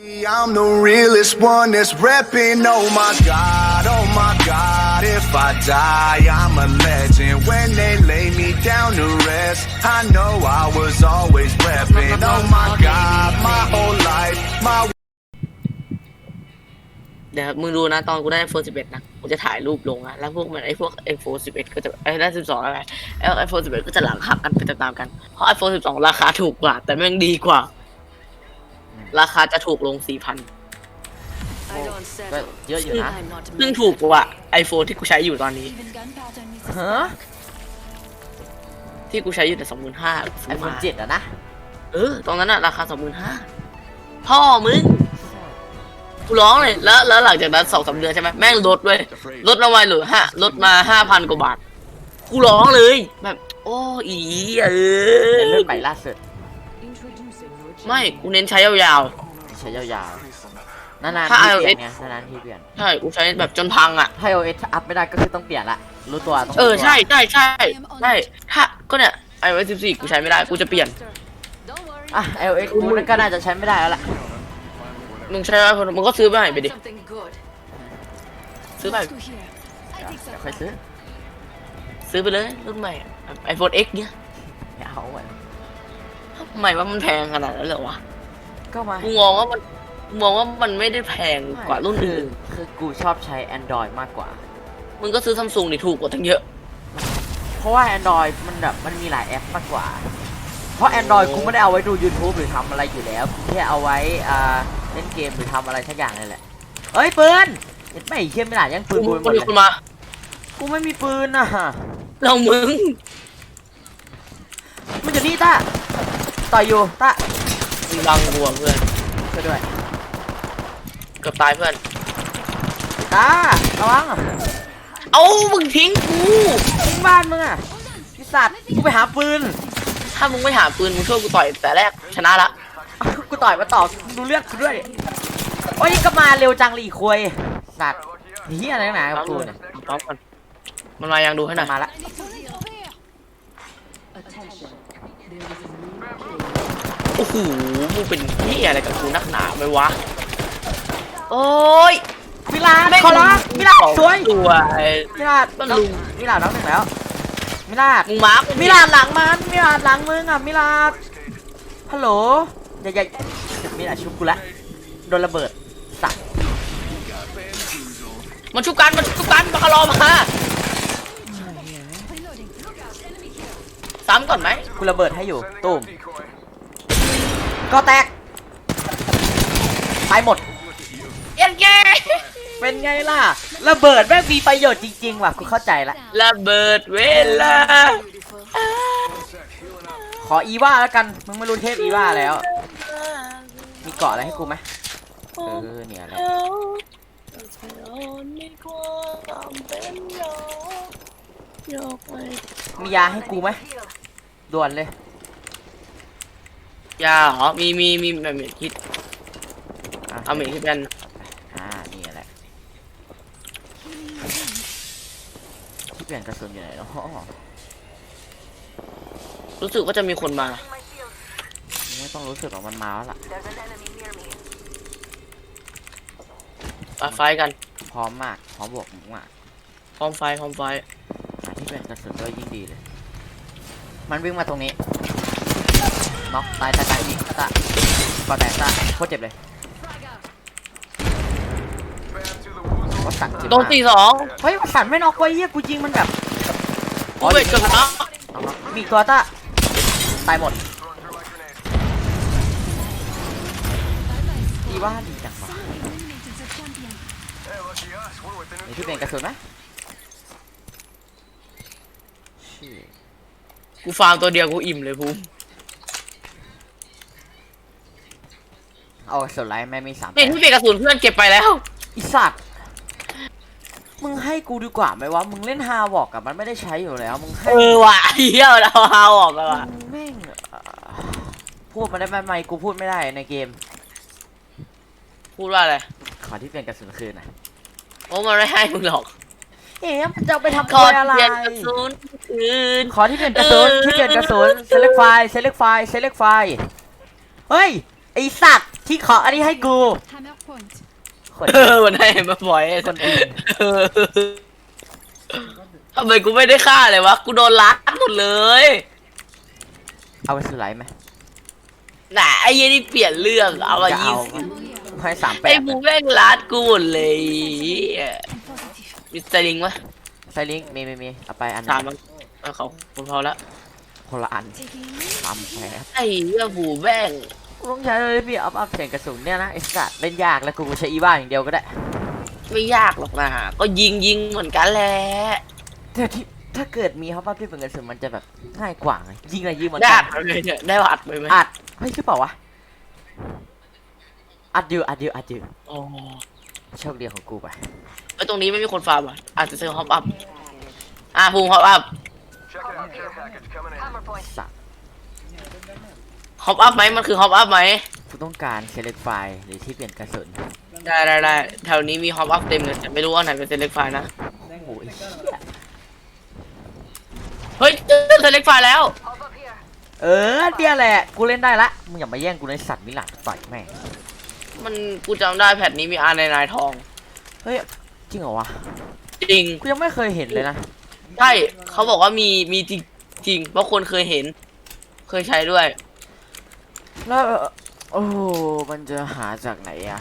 I'm the realest one that's repping. Oh my god, oh my god. If I die, I'm a legend. When they lay me down to rest, I know I was always repping. Oh my god, my whole life, my เดี๋ยวมึงดูนะตอนกูได้ iPhone 11 นะกูจะถ่ายรูปลงอะแล้วพวกมันไอ้พวก iPhone 11 ก็จะไอ้ได้12อะไรแล้ว iPhone 11 ก็จะหลังหักกันไปตามๆกันเพราะ iPhone 12 ราคาถูกกว่า แต่แม่งดีกว่า ราคาจะถูกลง4,000 I don't ก็ settle. เยอะอยู่นะ I'm not ซึ่ง meant ถูกกว่า iPhone ที่กูใช้อยู่ตอนนี้ ฮะ ที่กูใช้อยู่แต่25,000ไอโฟนเจ็ดอะนะ เออ ตอนนั้นอะราคา25,000พ่อมึงกูร้องเลยแล้วแล้วหลังจากนั้นสองสามเดือนใช่ไหมแม่งลดเว้ยลดมาไวเหรือฮะลดมาห้าพันกว่าบาท กูร้องเลย แบบ โอ้อีเอเป็นอเรื่องใหม่ล่าสุด ไม่กูเน้นใช้ยาว ใช้ยาวๆนานๆถ้าทีเปลี่ย iOS นไงนานๆทีเปลี่ยนๆใช่กูใช้แบบจนพังอะ ถ้า iOS อัพไม่ได้ก็คือต้องเปลี่ยนละรู้ตัวต้องรู้เออตัวใช่ใช่ใช่ใช่ถ้าก็เนี่ย iOS 14กูใช้ไม่ได้กูจะเปลี่ยนอะ iOS กูนั่นก็น่าจะใช้ไม่ได้แล้วล่ะมึงใช้ไอโฟนมึงก็ซื้อไปใหม่ไปดิ something good. ซื้อไปเดี๋ยวค่อยซื้อ ซื้อไปเลยรุ่นใหม่ไอโฟน X เนี่ยไม่เอาอะ ทำไมว่ามันแพงขนาดนั้นเหรอวะก็มากูมองว่ามันกูมองว่ามันไม่ได้แพงกว่ารุ่นคืออื่น คือกูชอบใช้ Android มากกว่า มึงก็ซื้อซัมซุงนี่ถูกกว่าตั้งเยอะ เพราะว่า Android มันแบบมันมีหลายแอปมากกว่า เพราะ Android กูไม่ได้เอาไว้ดู YouTube หรือทำอะไรอยู่แล้วกูแค่เอาไว้อ่าเล่นเกมหรือทำอะไรสักอย่างนี่แหละเอ้ยปืนเห็นไหม่เชี่ยไม่หลายังปืนกูกูไปหมดมีเลคนยมา กูไม่มีปืนอะเรามึงมันอยู่นี่ต้า ต่อยอยู่ต้ามึงบังกูอะเพื่อนช่วยด้วยเกือบตายเพื่อนต้าระวังเอามึงทิ้งกูทิ้งบ้านมึงอะพิสัตว์กูไปหาปืน ถ้ามึงไม่หาปืนมึงช่วยกูต่อยแต่แรกชนะละกูต่อยมาต่อดูเลือดกูด้วยโอ้ยก็มาเร็วจังเลยอีกควยสัตว์เฮียอะไรนักหนากับกูเนี่ยพร้อมกันมันมายังดูให้หน่อยมาละ โอ้โหมึงเป็นที่อะไรกับกูนักหนาไหมวะ โอ้ยมิลาดขอร้องมิลาดสวยสวยมิลาดก็ลุงมิลาดน้องหนึ่งแล้วมิลาดมึงมาร์กมิลาดหลังมันมิลาดหลังมึงอะมิลาดฮัลโหลอย่าอย่ามิลาดชุบกูละโดนระเบิดสัตว์มันชุบกันมันชุบกันมาคารอมา ซ้ำก่อนไหมกูระเบิดให้อยู่ตูมก็แตกตายหมด เอ็นเกเป็นไงล่ะ ระเบิดแม่งมีประโยชน์จริงๆว่ะกูเข้าใจละ ระเบิดเวลา ขออีว่าแล้วกัน มึงไม่รู้เทพอีว่าแล้ว มีเกาะอะไรให้กูไหมเออเนี่ยแหละมี ยาให้กูไหมด่วนเลย ยาเหรอ มีมีมีแบบมีคิดะเอามีที่เป็นอ่า นี่แหละที่เปลี่ยนกระสุนอยู่ไหนเนาะรู้สึกว่าจะมีคนมา ไม่ต้องรู้สึกว่ามันมาแล้วล่ะไปไฟกัน พร้อมมาก พร้อมบวกมากพร้อมไฟ พร้อมไฟหาที่ เปลี่ยนกระสุนด้วยยิ่งดีเลย มันวิ่งมาตรงนี้ น็อกตายตายตายนี่ตะก็แตกตะโคตรเจ็บเลยวัดสันเจ็บโดนมากตีสองเฮ้ยวัดสันไม่น็อกไว้เหี้ยกูยิงมันแบบกูเวทเกือบนะเอาน็อกมีอีกตัวตะตายหมดดีว่าดีจังวะมีที่เปลี่ยนกระสุนไหม ชี่กูฟาร์มตัวเดียวกูอิ่มเลยภูมิเอากระสุนไรแม่มีสามนี่ที่เปลี่ยนกระสุนเพื่อนเก็บไปแล้วอีสัตว์มึงให้กูดีกว่าไหมวะ มึงเล่นฮาวอกกับมันไม่ได้ใช้อยู่แล้ว มึงให้เออว่ะเฮียเราเอาออกแล้วว่ะมึงแม่งเอ่อพูดมาได้ไหมไม่กูพูดไม่ได้ในเกม พูดว่าอะไร ขอที่เปลี่ยนกระสุนคืนนะโอ้มันไม่ให้มึงหรอก เอ๊ะมันจะเอาไปทำขอตัวอะไร เปลี่ยนกระสุนอื่นขอที่เปลี่ยนกระสุนเออ ที่เปลี่ยนกระสุน select file select file select file เฮ้ย ไอสัตว์ที่ขออันนี้ให้กู Hammer point. คน เออมันให้มาบ่อยคนอื่น เออทำไมกูไม่ได้ฆ่าเลยวะ กูโดนลักหมดเลยเอาไปซื้อไลท์ไหมน่ะไอ้เหี้ยนี่เปลี่ยนเรื่อง เอามาจะยี่เอาสิบให้สามแปไอ้ดบูแม่งลัดกูหมดเลย I'm positive. มิสเตอร์ลิงวะไซลิงมีมีมีเอาไปอันหถามนึมังนเอาเขาคุณพอละคนละอัน Taking สามแปดไอ้เหี้ยบูแม่งต้องใช้เลยพี่อัพอัพเสียงกระสุนเนี่ยนะไอ้สัตว์เล่นยากแล้วกูใช้อีบ้าอย่างเดียวก็ได้ไม่ยากหรอกนะ ก็ยิงยิงเหมือนกันแหละแต่ที่ถ้าเกิดมีอัพอัพที่เป็นกระสุนมันจะแบบง่ายกว่าไงยิงอะไรยิงเหมือนได้กัอันดไปไหมเนี่ยได้อัดไปไหมอัดเฮ้ยใช่เปล่าวะอัดอยู่อัดอยู่อัดอยู่ อ๋อโชคดีของกูไป ไอ้ตรงนี้ไม่มีคนฟาร์มอะอาจจะซื้อฮอปอัพอะภูมิฮอปอัพสัตว์ฮอปอัพไหมมันคือฮอปอัพไหมกูต้องการเซเลกไฟล์หรือที่เปลี่ยนกระสุนได้ได้ได้แถวนี้มีฮอปอัพเต็มเลยแต่ไม่รู้ว่าไหนเป็นเซเล็กไฟนะ โอ้โหไอ้เหี้ยเฮ้ยเจอเซเล็กไฟแล้ว เออเดียวแหละ กูเล่นได้ละ มึงอย่ามาแย่งกูในสัตว์มิลานต่อยแม่งมันกูจำได้แพทนี้มีอาร์ในนายทอง เฮ้ย จริงเหรอวะจริงกูยังไม่เคยเห็นเลยนะใช่เขาบอกว่ามีมีจริงจริงเพราะคนเคยเห็น เคยใช้ด้วย แล้วเอ่อโอ้โหมันจะหาจากไหนอะ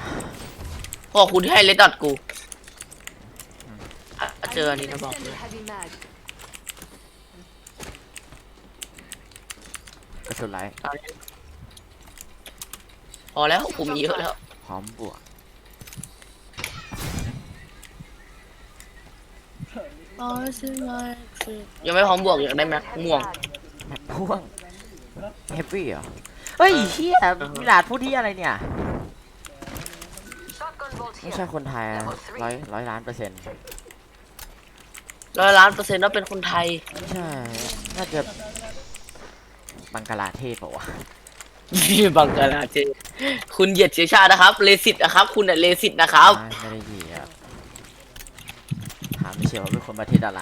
พอคุณให้เลดดอทกูอะเจออันนี้นะบอกเลย heavy mag. กระสุนไรพอแล้วกูมีเยอะแล้ว พร้อมบวก ยังไม่พร้อมบวกอยากได้แม็กม่วง แม็กพ่วงเฮฟวี่เหรอเฮ้ยเฮียมิลานพูดที่อะไรเนี่ยไม่ใช่คนไทยอะร้อยร้อยล้านเปอร์เซ็นต์ร้อยล้านเปอร์เซ็นต์ว่าเป็นคนไทย ไม่ใช่ น่าจะบังกลาเทศเปล่าวะบังกลาเทศคุณเหยียดเชื้อชาตินะครับเลสิตนะครับ คุณเนี่ยเลสิตนะครับ ไม่ไม่ได้เหยียบถามไม่ เชียวว่าเป็นคนประเทศอะไร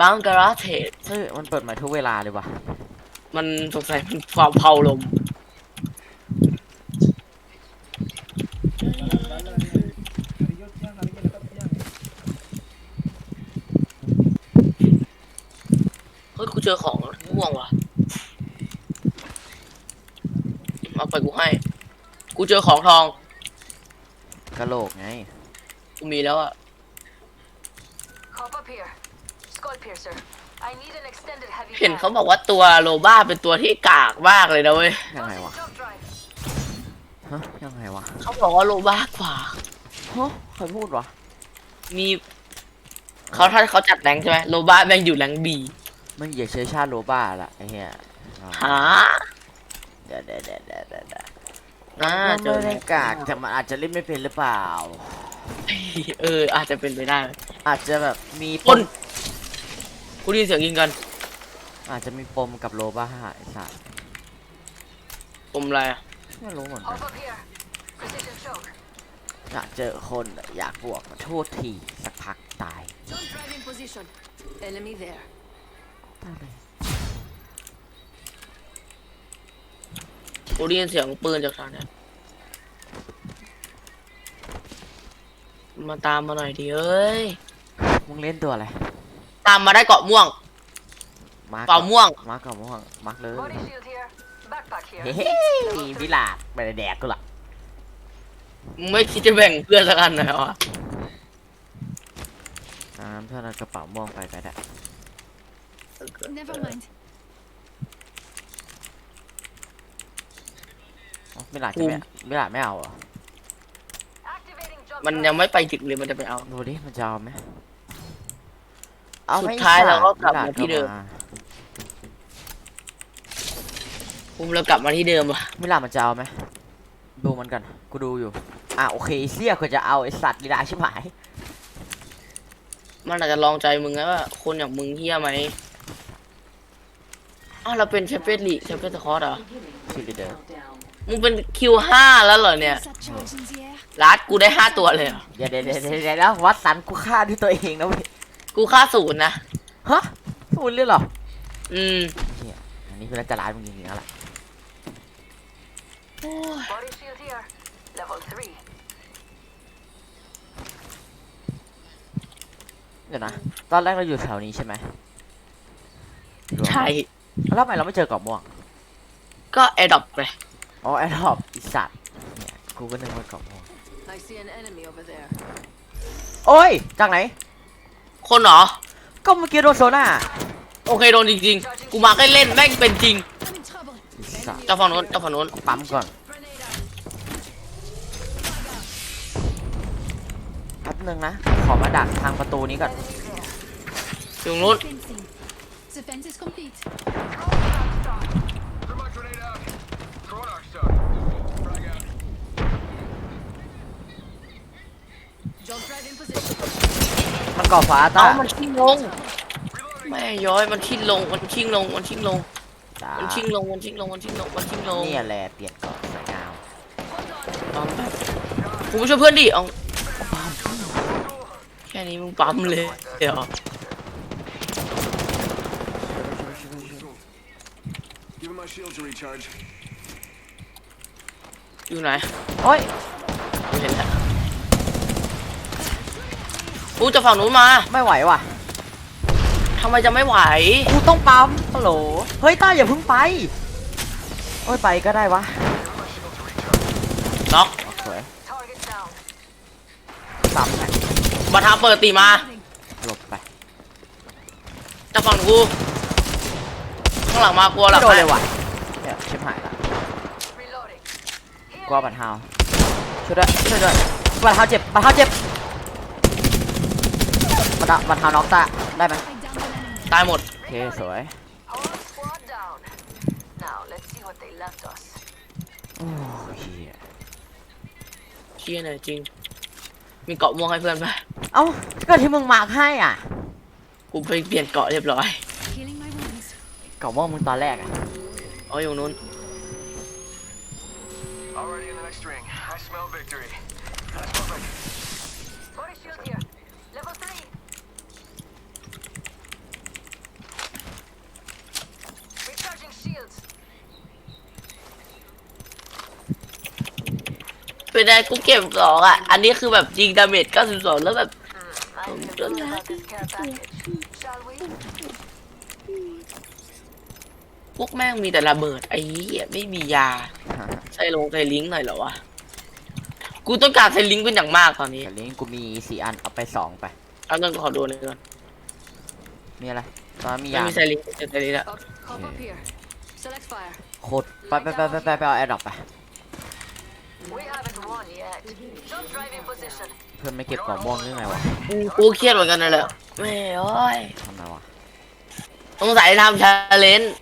บังกลาเทศเฮ้ยมันเปิดใหม่ทุกเวลาเลยวะมันสงสัยมันความเผาลมเฮ้ยกูเจอของม่วงว่ะเอาไปกูให้ กูเจอของทองกะโหลกไง กูมีแล้วอะ Hop up here. Skull piercer. I need an extended heavy เห็น mag. เขาบอกว่าตัวโลบ้าเป็นตัวที่กากมากเลยนะเว้ย ยังไงวะ Jump drive. ฮะยังไงวะเขาบอกว่าโลบ้ากว่าฮะใครพูดวะมีเขาถ้าเขาจัดแรงค์ใช่ไหมโลบ้าแม่งอยู่แรงบีมันเหยียดเชื้อชาติโลบ้าละไอ้เหี้ยหาเดี๋ยวเดี๋ยวเดี๋ยวเดี๋ยวเดี๋ยวเดี๋ยวอ่ามันเจไม่อได้กากแต่มันอาจจะเล่นไม่เป็นหรือเปล่า เอออาจจะเป็นไปได้ อาจจะแบบมีคน กูได้ยินเสียงยิงกันอาจจะมีปมกับโลบ้าไอ้สัสผมอะไรอะไม่รู้เหมือนกัน Hop up here. Precision choke. อยากเจอคนอยากบวกมาโทษทีสักพักตาย Jump drive in position. Enemy there. ตายเลยกูได้ยินเสียงปืนจากทางเนี้ยมาตามมาหน่อยดิเอ้ยมึงเล่นตัวอะไร ตามมาได้เกาะม่วง มาร์คเกาะม่วง มาร์คกับม่วงมาร์คเลย Body shield here. Backpack เฮ้ here. ยวิลาดไปแดกกูละมึงไม่คิดจะแบ่งเพื่อนสักอันหน่อยวะน้ำเท่านั้นกระเป๋าม่วงไปก็ได้ Never mind. อ๋อวิลาดจะไม่วิลาดไม่เอาเหรอ Activating jump มัน drive. ยังไม่ไปถึงเลยมันจะไปเอา ดูดิมันจะเอาไหม เอาไหมสุดท้ายเราก็กลับวิลมาที่เดิมาภูมิเรากลับมาที่เดิมว่ะวิลาดมันจะเอาไหมดูมันกันกูดูอยู่ อะโอเคเสียก็จะเอาไอสัตว์วิลาดชิบหายมันอาจจะลองใจมึงนะว่าคนอย่างมึงเฮี้ยไหมอ้าวเราเป็นแชมเปี้ยนลีกแชมเปี้ยนสคอตเหรอชื่อเดิมมึงเป็นคิวห้าแล้วเหรอเนี่ย Is that charge in the air? รัดกูได้ห้าตัวเลยเหรอเดี๋ยวเดี๋ยวเดี๋ยวเดี๋ยวเดี๋ยวแล้ววัดสันกูฆ่าด้วยตัวเองนะเว้ย กูฆ่าศูนย์นะ ฮะศูนย์เลยเหรออืมเฮียอันนี้คือน่าจะร้ายมึงจริงๆแล้วล่ะอ้ย Body เดี๋ยวนะ ตอนแรกเราอยู่แถวนี้ใช่ไหมใช่ แล้วทำไมเราไม่เจอกรอบม่วง ก็แอดดอปไปอ๋อแอดอบอีสัตว์เนี่ยกูก็นึกว่ากรอบม่วงโอ้ย จากไหน คนเหรอ ก็เมื่อกี้โดนโซน่าโอเคโดนจริงๆ กูมาแค่เล่นแม่งเป็นจริง I'm in trouble. อีสัตว์เจ้าฝั่งโน้นเจ้าฝั่งโน้นปั๊มก่อน Grenade out. แป๊บนึงนะ ขอมาดักทางประตูนี้ก่อนอยู่โน้น Fencing. The fence is complete. Thermite grenade out. Throwing arc star. Frag out. Jump drive in position. มันก่อฟ้าตาเอามันชิงลงแม่ย้อยมันชิงลงมันชิงลงมันชิงลงจ้ามันชิงลงมันชิงลงมันชิงลงมันชิงลงเนี่ยแหละเปลี่ยนก่อนสวยงามปั๊มแบบกูไปช่วยเพื่อนดิเอาปั๊มแค่นี้มึงปั๊มเลยเดี๋ยว Giving my shields a recharge. อยู่ไหนโอ้ยกูเห็นแล้ว กูจะฝั่งนู้นมาไม่ไหวว่ะทำไมจะไม่ไหว กูต้องปั๊มฮัลโหลเฮ้ยต้าอย่าเพิ่งไปโอ้ยไปก็ได้วะล็อกโอเค Target down. ปั๊มไปบัตรทาเปิดตีมา หลบไปจะฝั่งกู ข้างหลังมากลัวหลัไม่งโดนเลให้ยว่ะเนี่ยชิบหายละ Reloading. กลัวบัตรเฮาช่วยด้วยช่วยด้วยบัตรเฮาเจ็บบัตรเฮาเจ็บ บัตรเฮาบัตรเฮาน็อกตาได้ไหม I downed an enemy. ตายหมด โอเคสวย Whole squad down. Now let's see what they left us. โอ้เฮียเชี่ยเนี่ยจริง มีเกาะม่วงให้เพื่อนไหมเอ้าก็ที่มึงมาร์คให้อะกูไปเปลี่ยนเกาะเรียบร้อย Healing my wounds. เก่าว่ามึงตอนแรกอะอ๋ออยู่นู้น Already in the next ring. I smell victory. เป็นไงกูเก็บสองอะ อันนี้คือแบบยิงดาเมจ92แล้วแบบ I feel good about this care package. Shall we? พวกแม่งมีแต่ระเบิดไอ้เหี้ยไม่มียา ใส่ลงใส่ลิงก์หน่อยเหรอวะ กูต้องการใส่ลิงก์เป็นอย่างมากตอนนี้แต่ลิงก์กูมีสี่อันเอาไปสองไป เอาเงินขอดูหน่อยก่อนมีอะไรตอนมีไม่ยามีใส่ลิงก์ใส่ลิงก์ละ Up, hop up here. Select fire. โคตรไปไปไปไปไปไปเอาแอร์ดรอปไป We haven't won yet. Jump drive in position. เพื่อนไม่เก็บกล่องม่วงหรือไงวะกูกูเครียดเหมือนกันนั่นแหละแม่เอ้ยทำไมวะสงสัยทำชาเลนจ์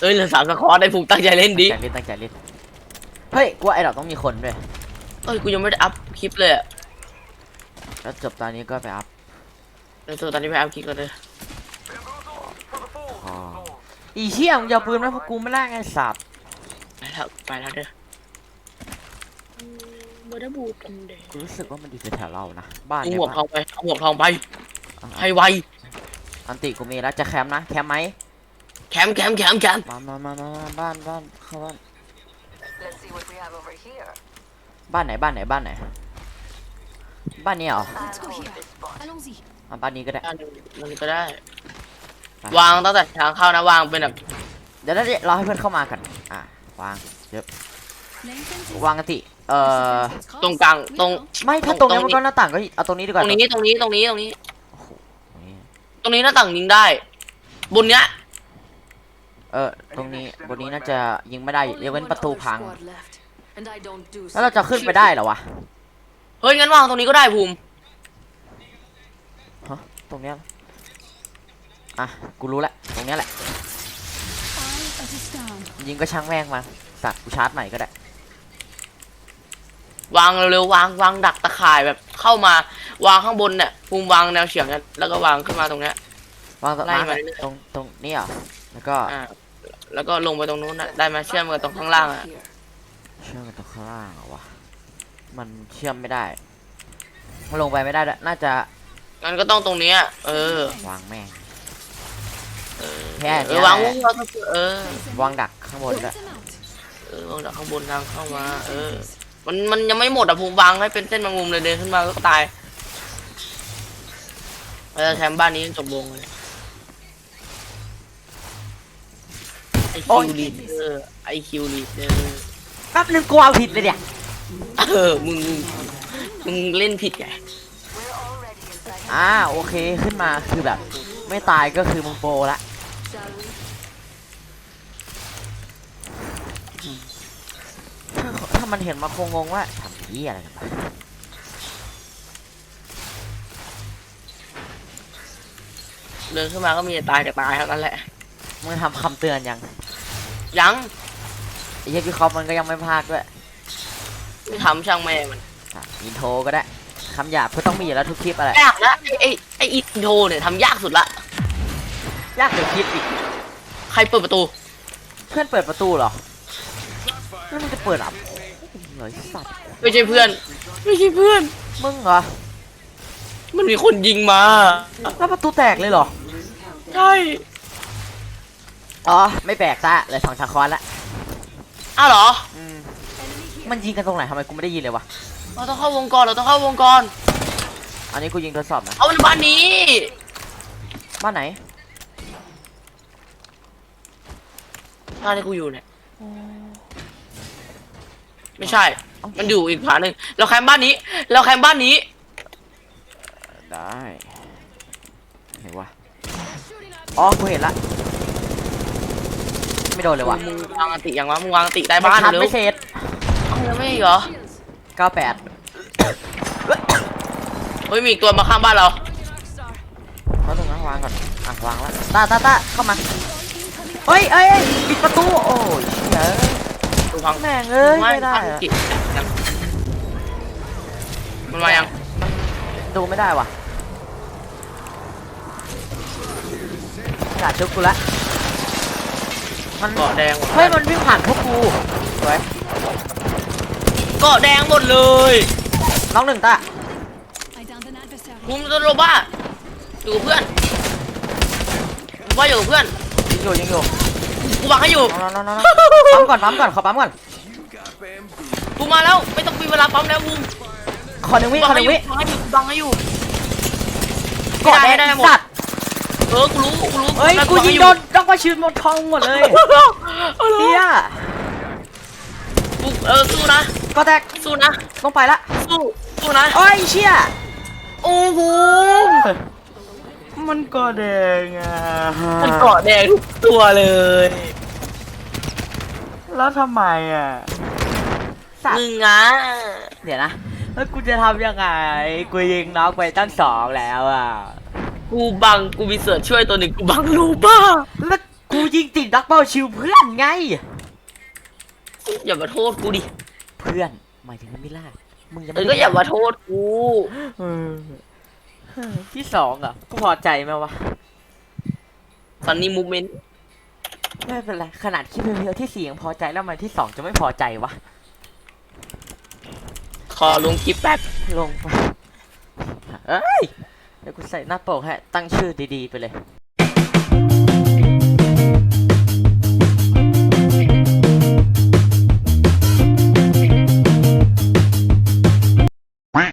เอ้ยเหลือสามสคอร์ได้ผูกตั้งใจเล่นดิตั้งใจเล่นตั้งใจเล่นเฮ้ยกูว่าแอร์ดรอปต้องมีคนด้วยเอ้ยกูยังไม่ได้อัพคลิปเลยอะแล้วจบตอนนี้ก็ไปอัพ เดี๋ยวตอนนี้ไปอัพคลิปกันเลยอ๋ออีเชี่ยมึงจะเอาปืนมาพวกกูไม่ได้ไงสัตว์ไปแล้วไปแล้วเด้อ มาได้บูกันเด้กูรู้สึกว่ามันอยู่แถวๆเรานะ บ้านเอาเนี่หยมวกทองไปเอาหมวกทองไปอะให้ไวอันติกูมีแล้วจะแคมป์นะ แคมป์ไหมแคมป์แคมป์แคมป์แคมป์มามามามามาบ้านบ้านเข้าบ้าน Let's see what we have over here. บ้านไหนบ้านไหนบ้านไหน บ้านนี้เหรอ I'll Let's go hold here. this spot. Allons-y. อะบ้านนี้ก็ได้ อันนี้ก็ได้ ไป วางตั้งแต่ทางเข้านะวางเป็นแบบ เดี๋ยวเดี๋ยวเราให้เพื่อนเข้ามากันอะวางเยอะ Laying fences. วางกันติ เอ่อ This is ตรงกลางตรง ไม่ถ้าตรงนี้มันก็หน้าต่างก็เอาตรงนี้ดีกตว่ารงนี้ตรงนี้ตรงนี้ตรงนี้ โอ้โหนี่ตรงนี้หน้าต่างยิงได้ บนเนี้ย เออตรงนี้บนนี้น่าจะยิงไม่ได้ Only ยกเว้น one ประตู other พัง squad left, and I don't do แล้วเราจะขึ้นไปได้เหรอวะเฮ้ยงั้นวางตรงนี้ก็ได้ภูมิฮะตรงเนี้ยอะกูรู้แล้วตรงเนี้ยแหละ Eye of the storm. ยิงก็ช่างแม่งมาสัตว์กูชาร์จใหม่ก็ได้ วางเร็วๆวางวางดักตะข่ายแบบเข้ามาวางข้างบนเนี่ยภูมิวางแนวเฉียงเนี่ยแล้วก็วางขึ้นมาตรงเนี้ย วางตรงไล่นั้นมาอะเรื่อยๆ ตรงตรงนี้เหรอแล้วก็อ่าแล้วก็ลงไปตรงนู้นนะได้ไหมาเชื่อมกับตรงข้างล่างอะ Here. เชื่อมกันตรงข้างล่างเหรอวะมันเชื่อมไม่ได้มันลงไปไม่ได้ด้วยน่าจะงั้นก็ต้องตรงเนี้ยเออวางแม่งเออแค่เอเนี้อยวางแหวาละงวางเออวางดักข้างบนด้วย Let them out. เออวางดักข้างบนทางเข้ามา เออ มันมันยังไม่หมดอะภูมิวางให้เป็นเส้นบางมุมเลยเดินขึ้นมาก็ตายเราจะแชมป์บ้านนี้จนจบวงเลยไอโอ้คิยวลีดเดอร์ไอคิวลีดเดอร์แป๊บนึงกูเอาผิดเลยเนี่ยเออมึงมึงเล่นผิดไง We're already inside. อ่าโอเคขึ้นมาคือแบบ ไม่ตายก็คือมึงโปรละ Shall we? ถ้าถ้ามันเห็นมาคงงงว่าทำเหี้ยอะไรกันวะเดินขึ้นมาก็มีแต่ตายกับตายเท่านั้นแหละ มึงทำคำเตือนยังยังไอ้เหี้ยพี่คอปมันก็ยังไม่พลาดด้วยไม่ทำช่างแม่มันอะอินโทรก็ได้คำหยาบก็ต้องมีอยู่แล้วทุกคลิปอะไรยากนะไอไอไออินโทรเนี่ยทำยากสุดละยากกว่าคลิปอีกใครเปิดประตู เพื่อนเปิดประตูเหรอแล้วมึงจะเปิดอะ เหนื่อยสัตว์ไม่ใช่เพื่อน ไม่ใช่เพื่อน มึงเหรอมันมีคนยิงมาแล้วประตูแตกเลยเหรอใช่อ๋อไม่แปลกซะเลยสองชาคอนละอ้าวเหรอ อืมมันยิงกันตรงไหนทำไมกูไม่ได้ยินเลยวะเราต้องเข้าวงกรเราต้องเข้าวงกรอันนี้กูยิงทดสอบนะเอามันบ้านนี้ บ้านไหนบ้านที่กูอยู่เนี่ย ไม่ใช่ มันอยู่อีกผาหนึ่งเราแคมป์บ้านนี้ เราแคมป์บ้านนี้ ได้ไหนวะอ๋อกูเห็นละ ไม่โดนเลยวะมึงวางอันติยังวะมึงวางอันติได้บ้านชัดเร็วไม่เสร็จเอายังไม่อีกเหรอ98เฮ้ยมีอีกตัวมาข้างบ้านเรา เขาตรงนั้นวางก่อน อะวางแล้วตาตาตาเข้ามา เฮ้ยเอ้ยเอ้ยปิดประตู โอ้ยเชี่ย ดูพังแม่งเอ้ยไม่ได้พังอะกิจยังมันมายังดูไม่ได้ว่ะกาดชุบกูละมันเกาะแดงหมดเฮ้ยมันวิ่งผ่านพวกกูสวยเกาะแดงหมดเลยน้องหนึ่งตา I downed an adversary. มุมตัวโรบ้าอยู่กับเพื่อนกูว่าอยู่กับเพื่อนยิงอยู่ยิงอยู่ กูบังให้อยู่น้องน้องน้องปั๊มก่อนปั๊มก่อนขอปั๊มก่อนกูมาแล้วไม่ต้องมีเวลาปั๊มแล้วมุมขอหนึ่งวิบัขอหให้นึ่งอยู่วิบังให้อยู่บังให้อยู่กอดแดงได้หมดสัตว์เออกูรู้กูรู้เฮ้ยกูยิงโดนต้องก็ชืนหมดทองหมดเลยเอาเหรอเฮียกูเออสู้นะก็แตกสู้นะต้องไปละสู้สู้นะโอ้ยเชี่ยโอ้โห มันก็แดงอะมันเกาะแดงทุกตัวเลย แล้วทำไมอะ สัตมึว์งอะเดี๋ยวนะ แล้วกูจะทำยังไง กูยิงน้องไปตั้งสองแล้วอะ กูบัง กูมีเสือช่วยตัวหนึ่งกูบังรูบ้า แล้วกูยิงติดดักเบิลชิวเพื่อนไง อย่ามาโทษกูดิเพื่อนหมายถึงมิล่ามึงยังเอไม่อก็อย่ามาโทษกู เออ ที่สองอะกูพอใจไหมวะ ตอนนี้มูเมนต์ไม่เป็นไรขนาดคลิปเพียวๆที่สี่ยังพอใจแล้วมันที่สองจะไม่พอใจวะ ขอลงคลิปแป๊บลงไปเอ้ย เดี๋ยวกูใส่หน้าปกให้ตั้งชื่อดีๆไปเลย